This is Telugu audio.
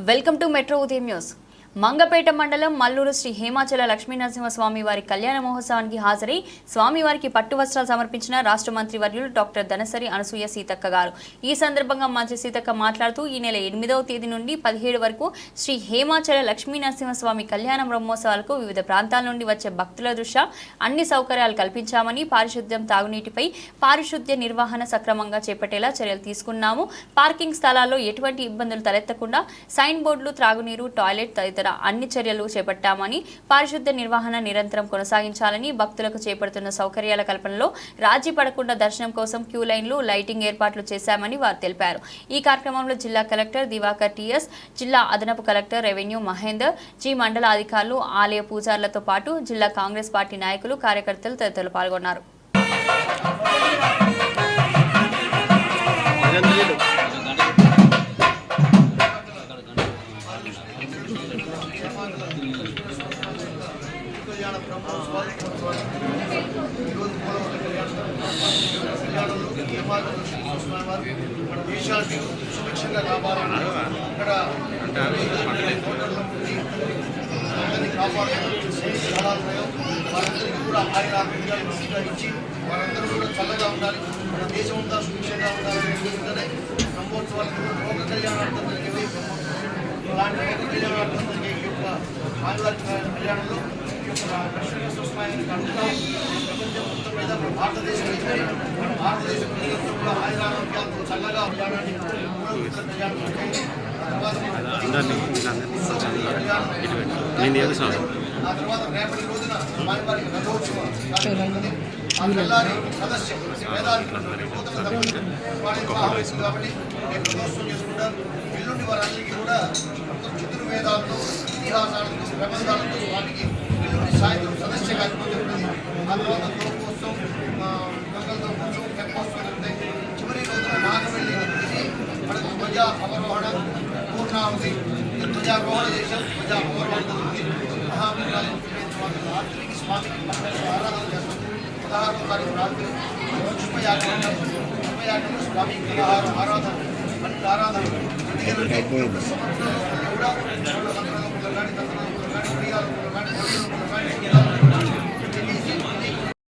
వెల్కమ్ టు మెట్రో ఉదయం న్యూస్ మంగపేట మండలం మల్లూరు శ్రీ హేమాచల లక్ష్మీ నరసింహస్వామి వారి కళ్యాణ మహోత్సవానికి హాజరై స్వామివారికి పట్టు వస్త్రాలు సమర్పించిన రాష్ట్ర మంత్రి వర్యులు డాక్టర్ ధనసరి అనసూయ సీతక్క గారు. ఈ సందర్భంగా మంత్రి సీతక్క మాట్లాడుతూ ఈ నెల ఎనిమిదవ తేదీ నుండి పదిహేడు వరకు శ్రీ హేమాచల లక్ష్మీ నరసింహస్వామి కళ్యాణ బ్రహ్మోత్సవాలకు వివిధ ప్రాంతాల నుండి వచ్చే భక్తుల దృష్ట్యా అన్ని సౌకర్యాలు కల్పించామని పారిశుద్ధ్యం తాగునీటిపై పారిశుద్ధ్య నిర్వహణ సక్రమంగా చేపట్టేలా చర్యలు తీసుకున్నాము. పార్కింగ్ స్థలాల్లో ఎటువంటి ఇబ్బందులు తలెత్తకుండా సైన్ బోర్డులు త్రాగునీరు టాయిలెట్ తదితర అన్ని చర్యలు చేపట్టామని పారిశుద్ధ్య నిర్వహణ నిరంతరం కొనసాగించాలని భక్తులకు చేపడుతున్న సౌకర్యాల కల్పనలో రాజీ పడకుండా దర్శనం కోసం క్యూ లైన్లు లైటింగ్ ఏర్పాట్లు చేశామని వారు తెలిపారు. ఈ కార్యక్రమంలో జిల్లా కలెక్టర్ దివాకర్ టిఎస్ జిల్లా అదనపు కలెక్టర్ రెవెన్యూ మహేందర్ జి మండల అధికారులు ఆలయ పూజారులతో పాటు జిల్లా కాంగ్రెస్ పార్టీ నాయకులు కార్యకర్తలు తదితరులు పాల్గొన్నారు. బ్రహ్మోత్సవాలు ఈరోజు మూడవ కళ్యాణంలో మన దేశానికి సుభిక్షంగా ఇక్కడ అందరినీ వారందరికీ కూడా ఆయన ఇచ్చి వారందరూ కూడా చల్లగా ఉండాలి మన దేశం అంతా సుభిక్షంగా ఉండాలని బ్రహ్మోత్సవాలు లోక కళ్యాణార్థం జరిగేవి అలాంటి కళ్యాణార్థం ఆదివారి కళ్యాణంలో ఈ యొక్క లక్ష్మీనరసింహస్వామిని కలుగుతాం ప్రపంచం మొత్తం మీద మన భారతదేశం భారతదేశ ప్రజలందరూ కూడా ఆయురారోగ్యాలతో చల్లగా కళ్యాణాన్ని. ఆ తర్వాత రేపటి రోజున రథోత్సవం సదస్యం కాబట్టి చేసుకుంటారు ఎల్లుండి వారందరికీ కూడా మొత్తం చతుర్వేదాలతో ఇతిహాసాలతో ప్రబంధాలతో స్వామికి ఎల్లుండి సాయంత్రం సదస్య కార్యక్రమం జరుగుతుంది ఆ తర్వాత తోపోత్సవం గంగలతో ఉత్సవం తెప్పోత్సవం జరుగుతాయి చివరి రోజున నాగవెల్లి ఇది మనకు ధ్వజ అవరోహణ పూర్ణావతి ధ్వజారోహణ చేశాం ధ్వజ అవరోహణ జరుగుతుంది మహామంత్రాలు స్వామి రాత్రికి స్వామికి పన్నెండు ఆరాధన చేస్తాం పదహారవ తారీఖు రాత్రి పుష్పయాగం ఉంటాం. పుష్పయాగంలో స్వామికి పదహారు ఆరాధన పన్నెండు ఆరాధన ఎందుకంటే ఈ యొక్క సంవత్సరంలో కూడా